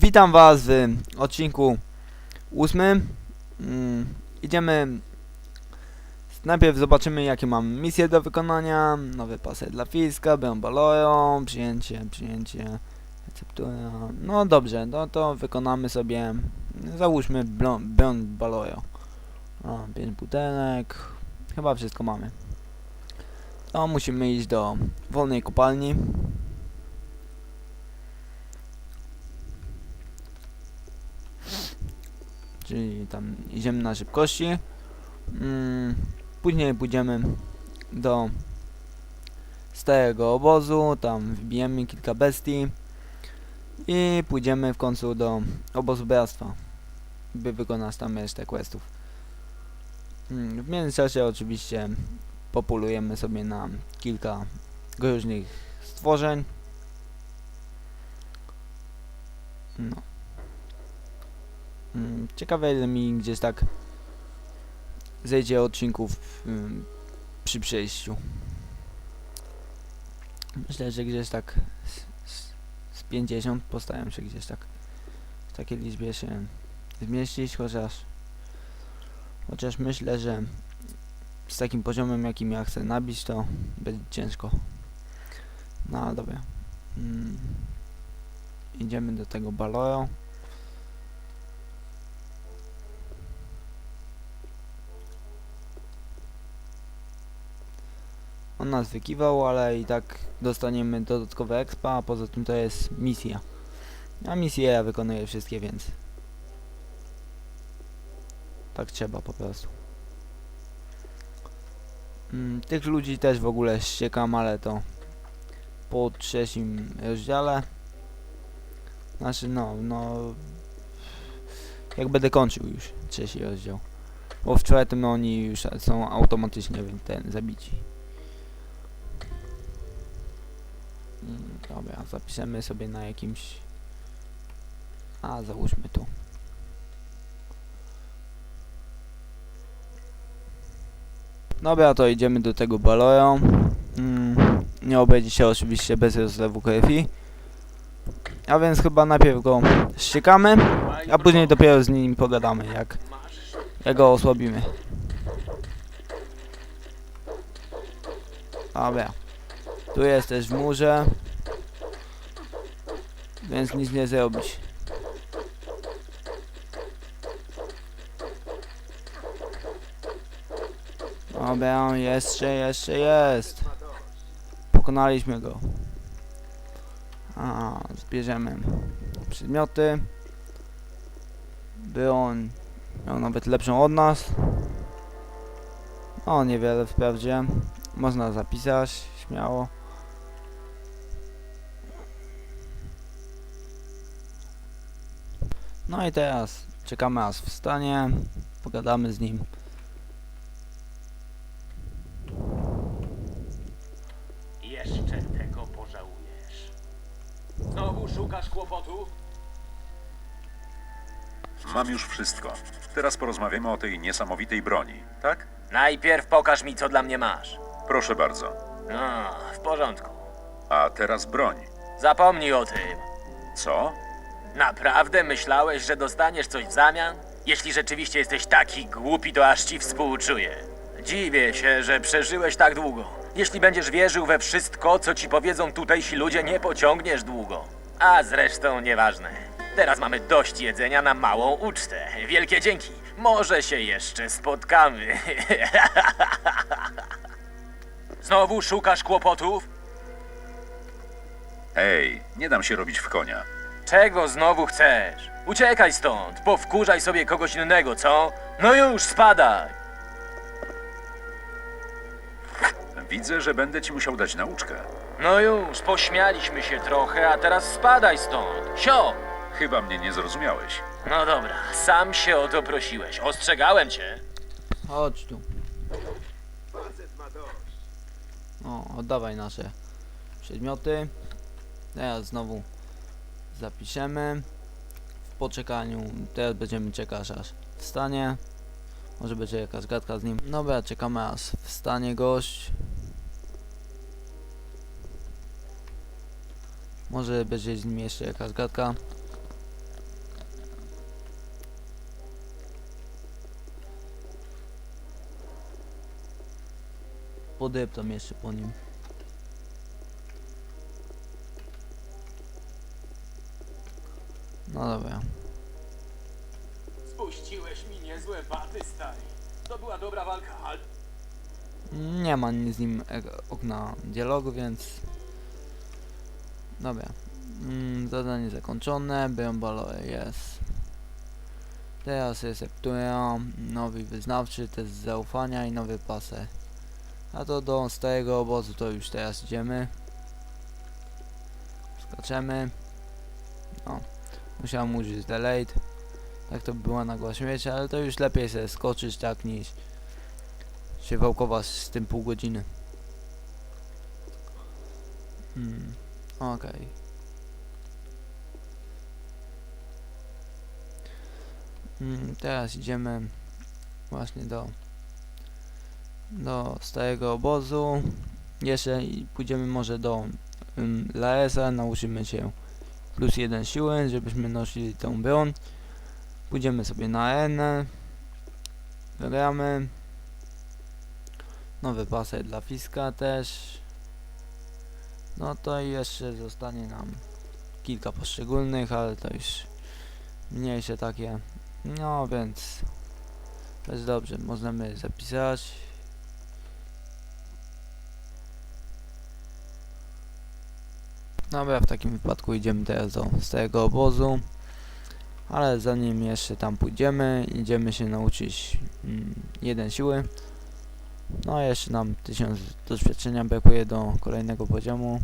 Witam Was w odcinku ósmym. Mm, idziemy. Najpierw zobaczymy, jakie mam misje do wykonania. Nowe pasy dla Fiska, Bambaloją, przyjęcie, przyjęcie, akceptuję. No dobrze, no to wykonamy sobie. Załóżmy Bambaloją. O, pięć butelek. Chyba wszystko mamy. To musimy iść do wolnej kopalni. Czyli tam idziemy na szybkości. Mm, później pójdziemy do starego obozu, tam wbijemy kilka bestii i pójdziemy w końcu do obozu bractwa, by wykonać tam resztę questów. Mm, w międzyczasie oczywiście populujemy sobie na kilka różnych stworzeń. No. Mm, Ciekawe ile mi gdzieś tak zejdzie odcinków ym, przy przejściu. Myślę, że gdzieś tak z, z, z 50 postaram się gdzieś tak w takiej liczbie się zmieścić, chociaż chociaż myślę, że z takim poziomem jakim ja chcę nabić to będzie ciężko. No dobra. Mm. Idziemy do tego baloro. On nas wykiwał, ale i tak dostaniemy dodatkowe expa, a poza tym to jest misja. A misję ja wykonuję wszystkie, więc tak trzeba po prostu. Mm, tych ludzi też w ogóle ściekam, ale to po trzecim rozdziale. Znaczy no, no jak będę kończył już trzeci rozdział. Bo w czwartym oni już są automatycznie ten zabici. Dobra, zapiszemy sobie na jakimś... A, załóżmy tu. Dobra, to idziemy do tego baloja. Mm, nie obejdzie się oczywiście bez rozlewu krwi. A więc chyba najpierw go ściekamy, a później dopiero z nim pogadamy, jak, jak go osłabimy. Dobra. Tu jest też w murze. Więc nic nie zrobić. Dobra, jeszcze, jeszcze jest. Pokonaliśmy go. A, zbierzemy przedmioty. By on miał nawet lepszą od nas. O, niewiele wprawdzie. Można zapisać, śmiało. No i teraz czekamy aż wstanie, pogadamy z nim. Jeszcze tego pożałujesz. Znowu szukasz kłopotu? Mam już wszystko. Teraz porozmawiamy o tej niesamowitej broni, tak? Najpierw pokaż mi, co dla mnie masz. Proszę bardzo. No, w porządku. A teraz broń. Zapomnij o tym. Co? Naprawdę myślałeś, że dostaniesz coś w zamian? Jeśli rzeczywiście jesteś taki głupi, to aż ci współczuję. Dziwię się, że przeżyłeś tak długo. Jeśli będziesz wierzył we wszystko, co ci powiedzą tutejsi ludzie, nie pociągniesz długo. A zresztą nieważne. Teraz mamy dość jedzenia na małą ucztę. Wielkie dzięki. Może się jeszcze spotkamy. Znowu szukasz kłopotów? Ej, nie dam się robić w konia. Czego znowu chcesz? Uciekaj stąd, powkurzaj sobie kogoś innego, co? No już, spadaj! Widzę, że będę ci musiał dać nauczkę. No już, pośmialiśmy się trochę, a teraz spadaj stąd. Sio! Chyba mnie nie zrozumiałeś. No dobra, sam się o to prosiłeś. Ostrzegałem cię. Chodź tu. O, oddawaj nasze przedmioty. Teraz znowu zapiszemy. W poczekaniu, teraz będziemy czekać aż wstanie. Może będzie jakaś gadka z nim. Dobra, czekamy aż wstanie gość. Może będzie z nim jeszcze jakaś gadka. Podeptam jeszcze po nim. No dobra. Spuściłeś mi niezłe baty, stary. To była dobra walka, ale... Nie ma nic z nim e, okna dialogu, więc... Dobra. Mm, zadanie zakończone, Biombalo jest. Teraz jest Eptuja, nowy wyznawczy, test zaufania i nowy pasy. A to do starego obozu to już teraz idziemy. Skaczemy. No. Musiałem użyć delayed. Tak to by była nagła śmierć, ale to już lepiej sobie skoczyć tak niż się wałkować z tym pół godziny. Hmm. Okej. Mm, teraz idziemy właśnie do do starego obozu. Jeszcze pójdziemy może do um, Laesa, nauczymy się plus jeden siły, żebyśmy nosili tą broń. Pójdziemy sobie na N. Wygramy. Nowy pasek dla Fiska też. No to jeszcze zostanie nam kilka poszczególnych, ale to już mniejsze takie. No więc jest dobrze, możemy zapisać. Dobra, w takim wypadku idziemy teraz do starego obozu. Ale zanim jeszcze tam pójdziemy, idziemy się nauczyć mm, jeden siły. No jeszcze nam 1000 doświadczenia brakuje do kolejnego poziomu.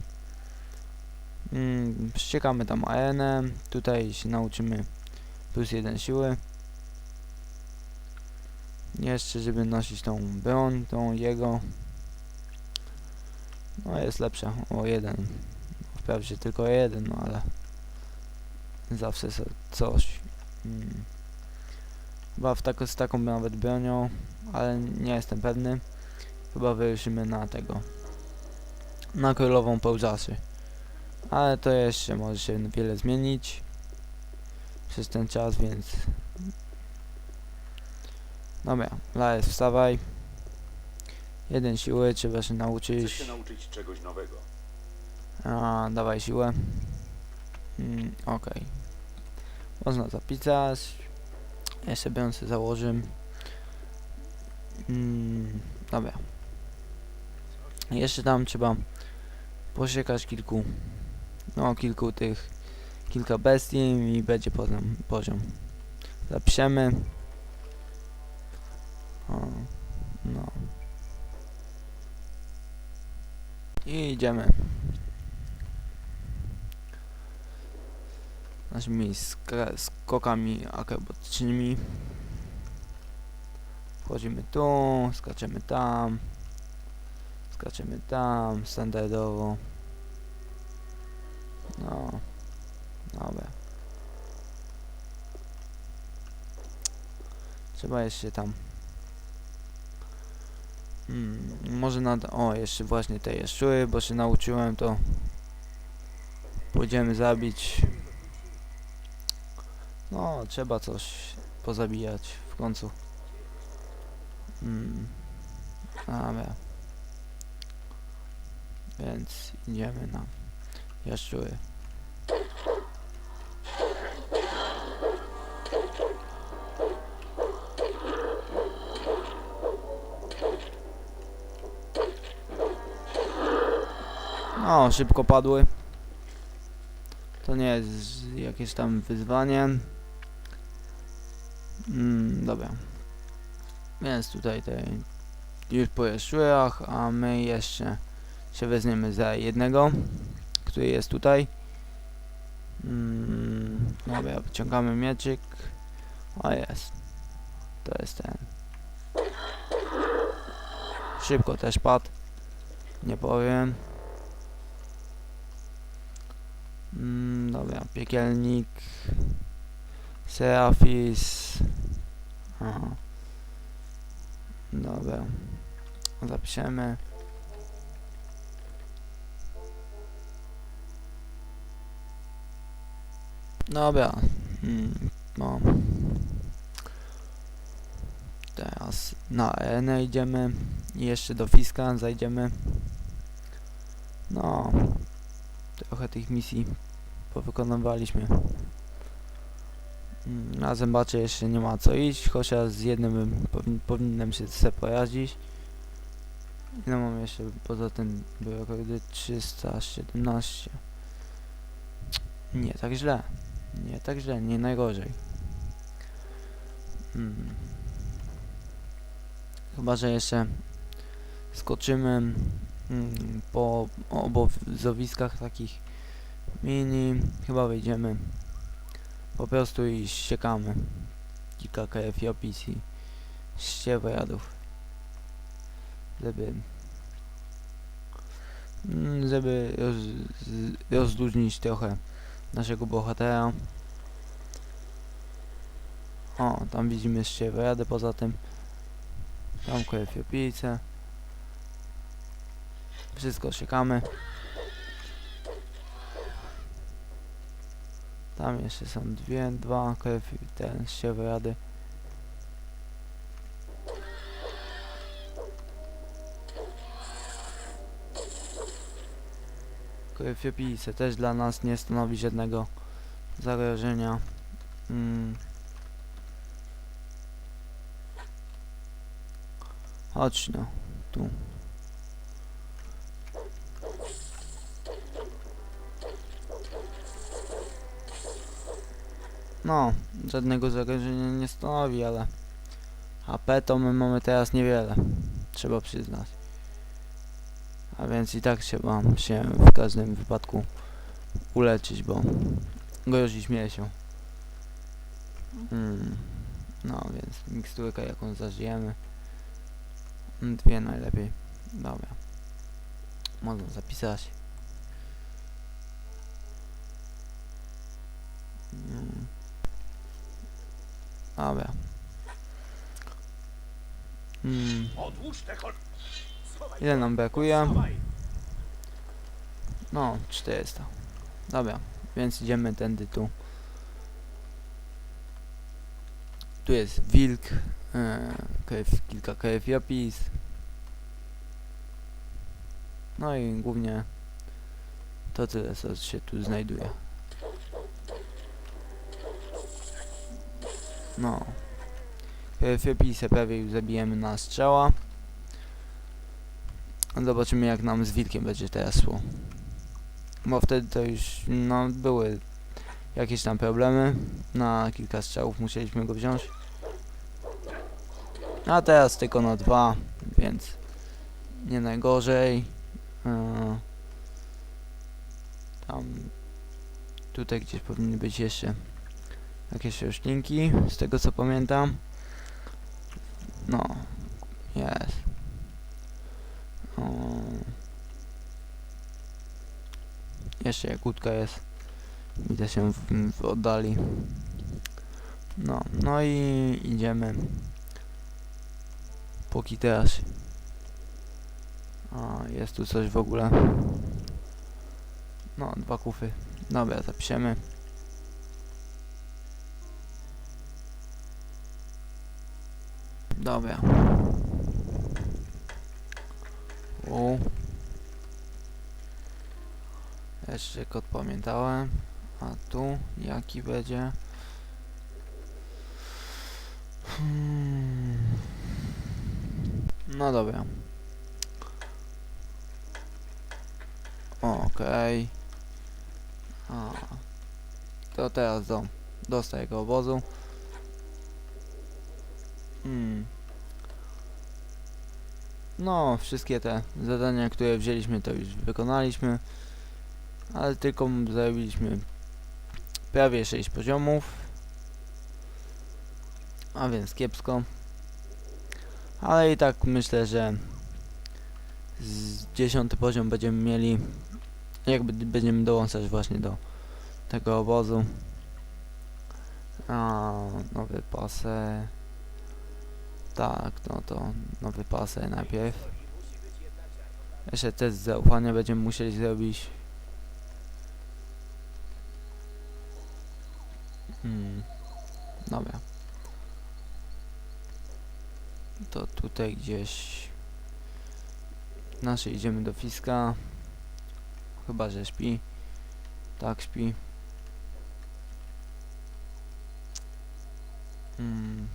Mm, ściekamy tam AN, tutaj się nauczymy plus jeden siły. Jeszcze żeby nosić tą broń, tą jego. No jest lepsza o jeden. Wprawdzie tylko jeden, no ale zawsze coś. Mm. Chyba w z taką nawet bronią, ale nie jestem pewny. Chyba wyruszymy na tego. Na królową pełzaszy. Ale to jeszcze może się wiele zmienić przez ten czas, więc... Dobra, Lajes, wstawaj. Jeden siły, trzeba się nauczyć. się nauczyć czegoś nowego. A, dawaj siłę. Mm, Okej. Można zapisać. Jeszcze bym sobie założył. Mm, dobra. Jeszcze tam trzeba posiekać kilku, no kilku tych, kilka bestii i będzie potem poziom. Zapiszemy. O, no. I idziemy. Naszymi sk- skokami akrobotycznymi. Wchodzimy tu, skaczemy tam, skaczemy tam, standardowo. No, dobra. Trzeba jeszcze tam. Hmm, może nad... O, jeszcze właśnie te jaszczury, bo się nauczyłem to. Pójdziemy zabić. No, trzeba coś pozabijać w końcu. Mm. Więc idziemy na jaszczury. No, szybko padły. To nie jest jakieś tam wyzwanie. Mm, dobra. Więc tutaj te już po jaszczurach, a my jeszcze się weźmiemy za jednego, który jest tutaj. Mm, dobra, wyciągamy mieczyk. O jest. To jest ten. Szybko też padł. Nie powiem. Mm, dobra, piekielnik. Serafis. Aha. Dobra. Zapiszemy. Dobra. Mm, no. Teraz na N idziemy. I jeszcze do Fiska zajdziemy. No, trochę tych misji powykonywaliśmy. Na zębacze jeszcze nie ma co iść, chociaż z jednym powinienem się poradzić. Ile mam jeszcze poza tym były rekordy 317. Nie tak źle. Nie tak źle, nie najgorzej. Hmm. Chyba, że jeszcze skoczymy mm, po obozowiskach takich mini. Chyba wejdziemy po prostu i ściekamy. Kilka KF i opis i żeby mm, żeby roz, rozluźnić trochę naszego bohatera. O, tam widzimy ściewojady poza tym tam KF i wszystko siekamy tam jeszcze są dwie, dwa KF i ten ściewojady Krwiopijce też dla nas nie stanowi żadnego zagrożenia. Mm. Chodź no, tu. No, żadnego zagrożenia nie stanowi, ale HP to my mamy teraz niewiele, trzeba przyznać. A więc i tak trzeba się w każdym wypadku uleczyć, bo grozi śmiercią. Mm. No więc miksturka jaką zażyjemy. Dwie najlepiej. Dobra. Można zapisać. Dobra. Mm. Schowaj Ile nam brakuje? No, 400. Dobra, więc idziemy tędy tu. Tu jest wilk, e, krew, kilka krew i opis. No i głównie to tyle, co się tu znajduje. No. I opisy prawie zabijemy na strzała. Zobaczymy jak nam z wilkiem będzie teraz szło. Bo wtedy to już, no, były jakieś tam problemy. Na kilka strzałów musieliśmy go wziąć. A teraz tylko na dwa, więc nie najgorzej. Yy, tam, tutaj gdzieś powinny być jeszcze jakieś roślinki, z tego co pamiętam. No, jest. O. Jeszcze jakutka jest. Widać się w, w oddali. No, no i idziemy. Póki teraz. A, jest tu coś w ogóle. No, dwa kufy. Dobra, zapiszemy. Dobra. U. Jeszcze kod pamiętałem. A tu jaki będzie? Hmm. No dobra. Okej. A. To teraz do, do starego obozu. Hmm. No, wszystkie te zadania, które wzięliśmy, to już wykonaliśmy. Ale tylko zrobiliśmy prawie 6 poziomów. A więc kiepsko. Ale i tak myślę, że z 10 poziom będziemy mieli. Jakby będziemy dołączać właśnie do tego obozu. A nowy pase. Tak, no to nowy pase najpierw. Jeszcze test zaufania będziemy musieli zrobić. Hmm. Dobra. To tutaj gdzieś Nasze idziemy do Fiska. Chyba, że śpi. Tak, śpi. Mm.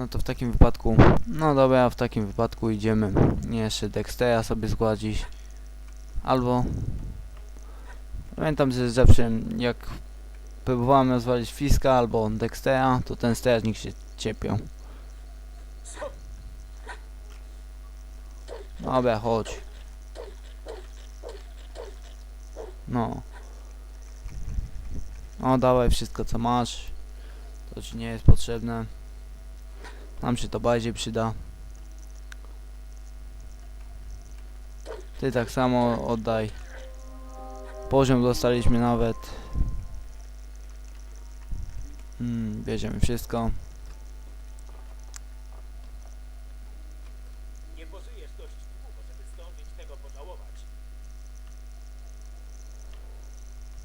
No to w takim wypadku, no dobra, w takim wypadku idziemy jeszcze Dextera sobie zgładzić. Albo pamiętam, że zawsze jak próbowałem rozwalić Fiska albo Dextera, to ten strażnik się ciepiał. Dobra, chodź. No. No, dawaj wszystko co masz. To ci nie jest potrzebne. Nam się to bardziej przyda. Ty tak samo oddaj. Poziom dostaliśmy nawet. Mm, bierzemy wszystko.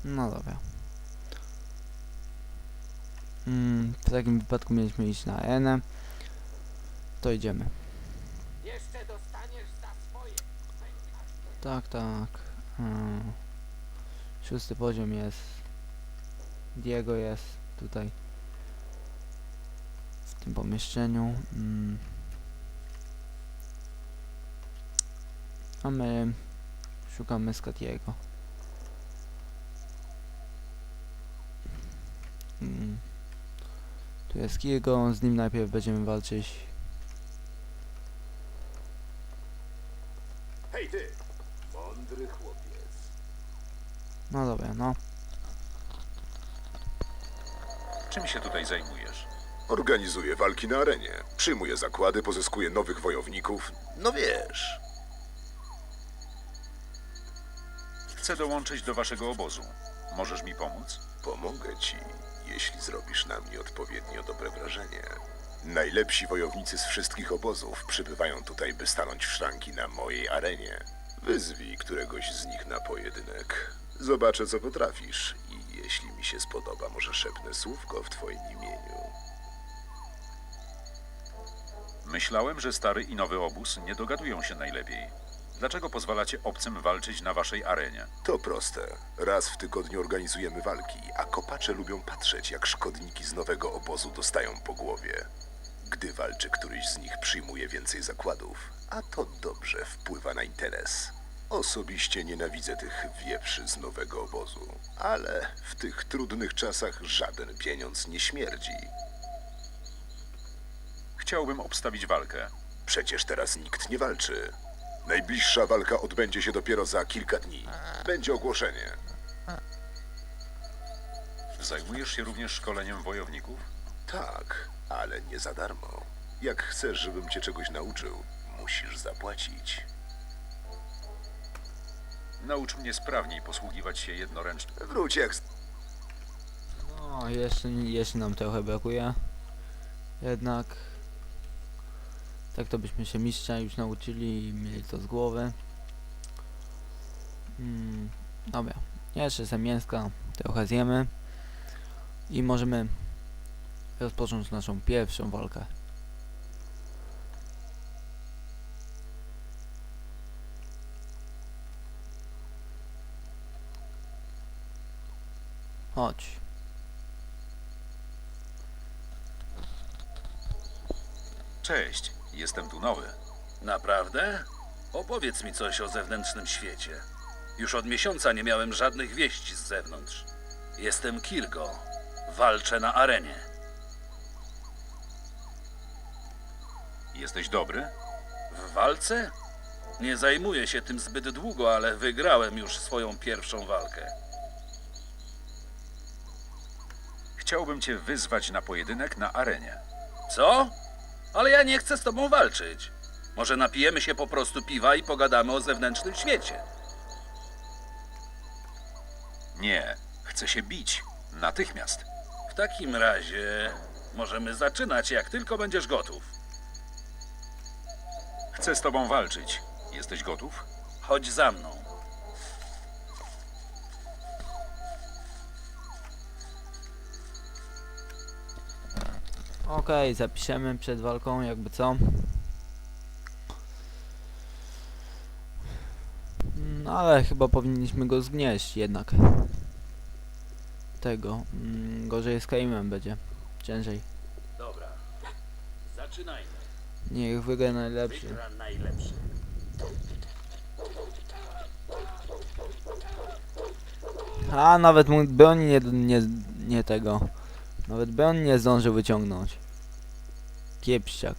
No dobra. Mm, w takim wypadku mieliśmy iść na N. To idziemy. Jeszcze dostaniesz za swoje. Tak, tak. Mm. Szósty poziom jest. Diego jest tutaj. W tym pomieszczeniu. Mm. A my szukamy Skatiego. Mm. Tu jest Kiego, z nim najpierw będziemy walczyć. Hej ty! Mądry chłopiec. No. Czym się tutaj zajmujesz? Organizuje walki na arenie. Przyjmuje zakłady, pozyskuje nowych wojowników. No wiesz. Chcę dołączyć do waszego obozu. Możesz mi pomóc? Pomogę ci, jeśli zrobisz na mnie odpowiednio dobre wrażenie. Najlepsi wojownicy z wszystkich obozów przybywają tutaj, by stanąć w szranki na mojej arenie. Wyzwij któregoś z nich na pojedynek. Zobaczę, co potrafisz i jeśli mi się spodoba, może szepnę słówko w twoim imieniu. Myślałem, że stary i nowy obóz nie dogadują się najlepiej. Dlaczego pozwalacie obcym walczyć na waszej arenie? To proste. Raz w tygodniu organizujemy walki, a kopacze lubią patrzeć, jak szkodniki z nowego obozu dostają po głowie. Gdy walczy któryś z nich, przyjmuje więcej zakładów, a to dobrze wpływa na interes. Osobiście nienawidzę tych wieprzy z nowego obozu, ale w tych trudnych czasach żaden pieniądz nie śmierdzi. Chciałbym obstawić walkę. Przecież teraz nikt nie walczy. Najbliższa walka odbędzie się dopiero za kilka dni. Będzie ogłoszenie. Zajmujesz się również szkoleniem wojowników? Tak, ale nie za darmo. Jak chcesz, żebym cię czegoś nauczył, musisz zapłacić. Naucz mnie sprawniej posługiwać się jednoręcznie. Wróć jak... No, jeszcze, jeszcze nam trochę brakuje. Jednak... Tak to byśmy się mistrza już nauczyli i mieli to z głowy. Mm, dobra. Jeszcze ze mięska trochę zjemy. I możemy rozpocząć naszą pierwszą walkę. Chodź. Cześć, jestem tu nowy. Naprawdę? Opowiedz mi coś o zewnętrznym świecie. Już od miesiąca nie miałem żadnych wieści z zewnątrz. Jestem Kilgo. Walczę na arenie. Jesteś dobry? W walce? Nie zajmuję się tym zbyt długo, ale wygrałem już swoją pierwszą walkę. Chciałbym cię wyzwać na pojedynek na arenie. Co? Ale ja nie chcę z tobą walczyć. Może napijemy się po prostu piwa i pogadamy o zewnętrznym świecie. Nie, chcę się bić. Natychmiast. W takim razie możemy zaczynać, jak tylko będziesz gotów. Chcę z tobą walczyć. Jesteś gotów? Chodź za mną. Okej, zapiszemy przed walką, jakby co. No ale chyba powinniśmy go zgnieść jednak. Tego. Mm, gorzej z Kaimem będzie. Ciężej. Dobra. Zaczynajmy. Niech wygra najlepszy. Wygra najlepszy. A nawet mój broń nie, nie, nie tego. Nawet broń nie zdążył wyciągnąć. Kiepściak.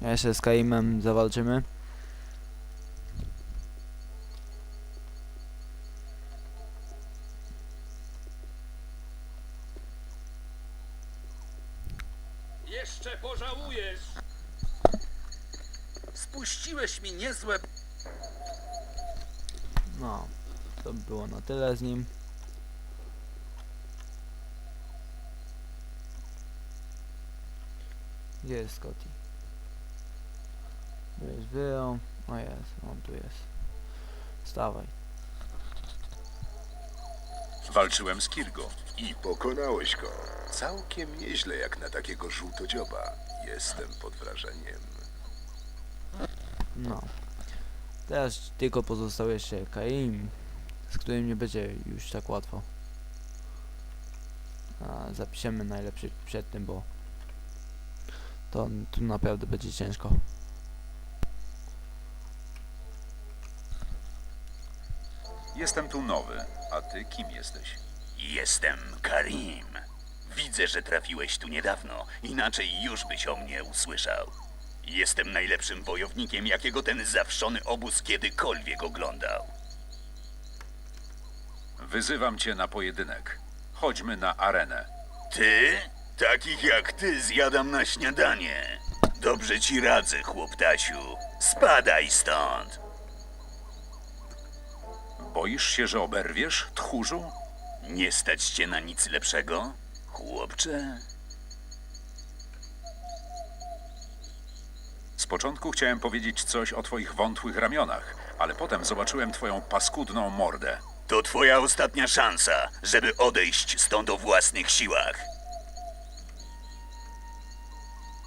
Ja jeszcze z Kaimem zawalczymy. Jeszcze pożałujesz! Spuściłeś mi niezłe... No, to by było na tyle z nim. Gdzie jest Scotty? Tu jest wyjął. O jest, on tu jest. Wstawaj. Walczyłem z Kirgo. I pokonałeś go. Całkiem nieźle jak na takiego żółtodzioba. Jestem pod wrażeniem. No. Teraz tylko pozostał jeszcze Kaim, z którym nie będzie już tak łatwo. A zapiszemy najlepszy przed tym, bo to tu naprawdę będzie ciężko. Jestem tu nowy, a ty kim jesteś? Jestem Karim. Widzę, że trafiłeś tu niedawno, inaczej już byś o mnie usłyszał. Jestem najlepszym wojownikiem, jakiego ten zawszony obóz kiedykolwiek oglądał. Wyzywam cię na pojedynek. Chodźmy na arenę. Ty? Takich jak ty zjadam na śniadanie. Dobrze ci radzę, chłoptasiu. Spadaj stąd. Boisz się, że oberwiesz, tchórzu? Nie stać cię na nic lepszego, chłopcze? Z początku chciałem powiedzieć coś o twoich wątłych ramionach, ale potem zobaczyłem twoją paskudną mordę. To twoja ostatnia szansa, żeby odejść stąd o własnych siłach.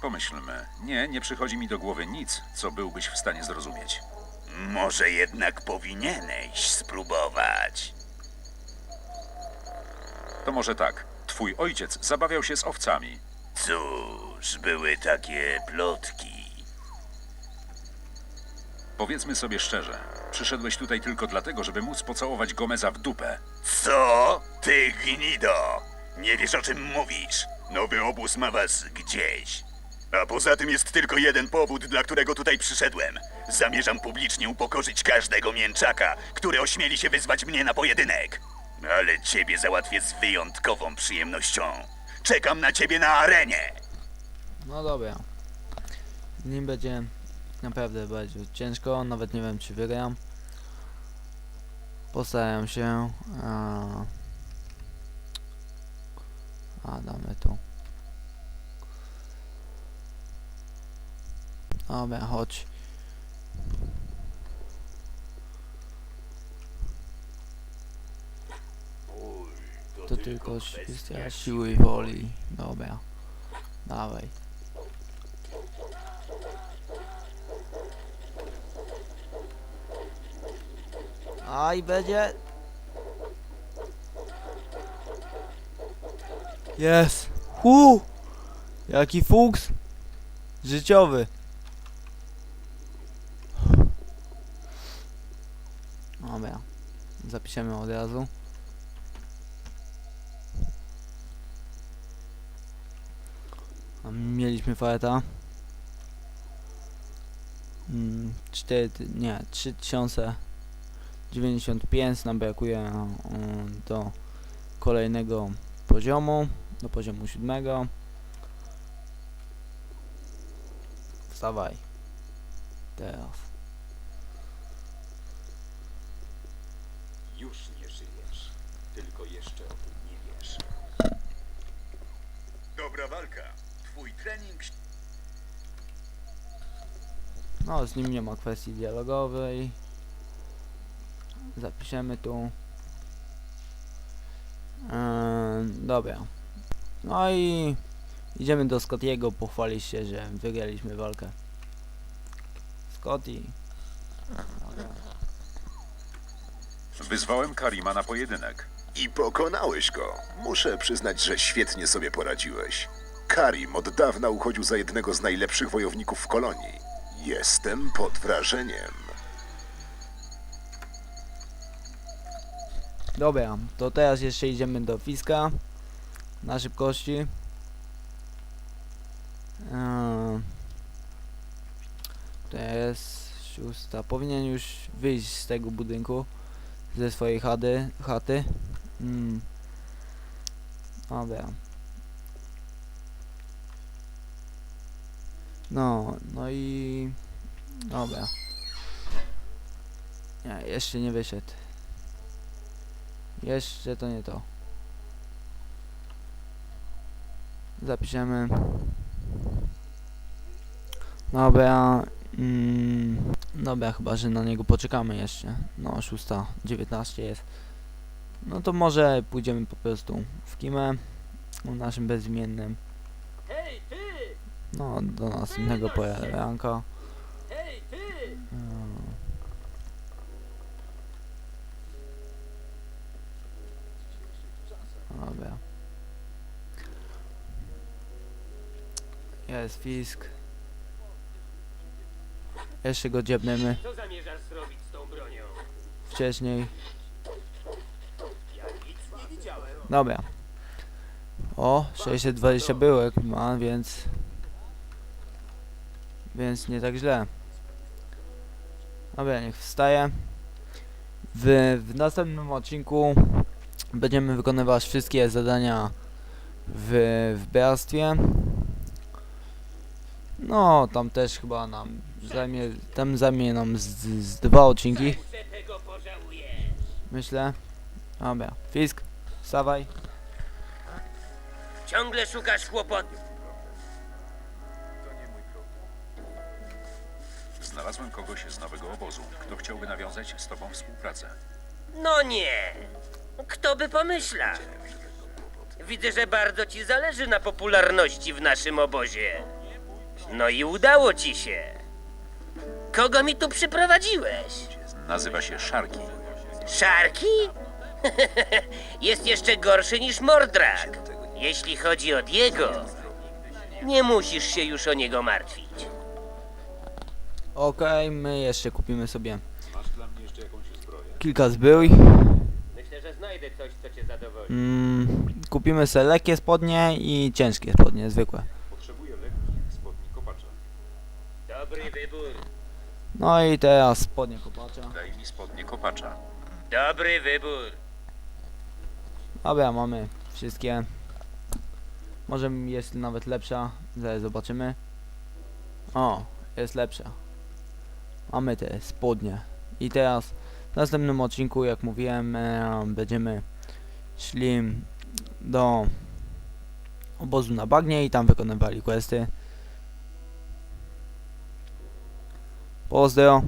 Pomyślmy. Nie, nie przychodzi mi do głowy nic, co byłbyś w stanie zrozumieć. Może jednak powinieneś spróbować. To może tak. Twój ojciec zabawiał się z owcami. Cóż, były takie plotki. Powiedzmy sobie szczerze. Przyszedłeś tutaj tylko dlatego, żeby móc pocałować Gomeza w dupę. Co? Ty gnido! Nie wiesz o czym mówisz. Nowy obóz ma was gdzieś. A poza tym jest tylko jeden powód, dla którego tutaj przyszedłem. Zamierzam publicznie upokorzyć każdego mięczaka, który ośmieli się wyzwać mnie na pojedynek. Ale ciebie załatwię z wyjątkową przyjemnością. Czekam na ciebie na arenie. No dobra. Nim będzie naprawdę będzie ciężko, nawet nie wiem czy wygram. Postaram się. A, a damy tu. Dobra, chodź. To tylko kwestia siły woli. Dobra. Dawaj. A i będzie. Jest. Hu! Jaki fuks. Życiowy. Dobra. Zapiszemy od razu. Mieliśmy farta. Mm, 4, ty- nie, 3095 nam brakuje mm, do kolejnego poziomu, do poziomu siódmego. Wstawaj. Teraz. Już nie żyjesz, tylko jeszcze o tym nie wiesz. Dobra walka. Twój trening No, z nim nie ma kwestii dialogowej. Zapiszemy tu. Eee, dobra. No i Idziemy do Scottiego pochwalić się, że wygraliśmy walkę. Scotty. Wyzwałem Karima na pojedynek. I pokonałeś go. Muszę przyznać, że świetnie sobie poradziłeś. Karim od dawna uchodził za jednego z najlepszych wojowników w kolonii. Jestem pod wrażeniem. Dobra, to teraz jeszcze idziemy do Fiska. Na szybkości. Eee, to jest szósta. Powinien już wyjść z tego budynku. Ze swojej chaty. chaty. Mm. Dobra. No, no i... Dobra. Nie, jeszcze nie wyszedł. Jeszcze to nie to. Zapiszemy. Dobra. Mm, dobra, chyba, że na niego poczekamy jeszcze. No, 6.19 jest. No to może pójdziemy po prostu w kimę. Naszym bezimiennym. No, do następnego poranka. Mm. Dobra. Jest fisk. Jeszcze go dziebniemy Co zamierzasz zrobić z tą bronią? wcześniej. Ja nic nie widziałem. Dobra. O, 620 byłek ma, więc... Więc nie tak źle. Dobra, niech wstaje. W, w następnym odcinku będziemy wykonywać wszystkie zadania w, w bractwie. No, tam też chyba nam zajmie, tam zajmie nam z, z dwa odcinki, myślę. Dobra, Fisk, wstawaj. Ciągle szukasz kłopotu. Znalazłem kogoś z nowego obozu, kto chciałby nawiązać z tobą współpracę. No nie. Kto by pomyślał? Widzę, że bardzo ci zależy na popularności w naszym obozie. No i udało ci się. Kogo mi tu przyprowadziłeś? Nazywa się Szarki. Szarki? Jest jeszcze gorszy niż Mordrak. Jeśli chodzi o Diego, nie musisz się już o niego martwić. Okej, my jeszcze kupimy sobie kilka zbrój. Myślę, że znajdę coś, co cię zadowoli. Mm, kupimy sobie lekkie spodnie i ciężkie spodnie, zwykłe. Potrzebuję lekkich spodni kopacza. Dobry wybór. No i teraz spodnie kopacza. Daj mi spodnie kopacza. Dobry wybór. Dobra, mamy wszystkie. Może jest nawet lepsza, zaraz zobaczymy. O, jest lepsza. Mamy te spodnie. I teraz w następnym odcinku, jak mówiłem, e, będziemy szli do obozu na bagnie i tam wykonywali questy. Pozdro.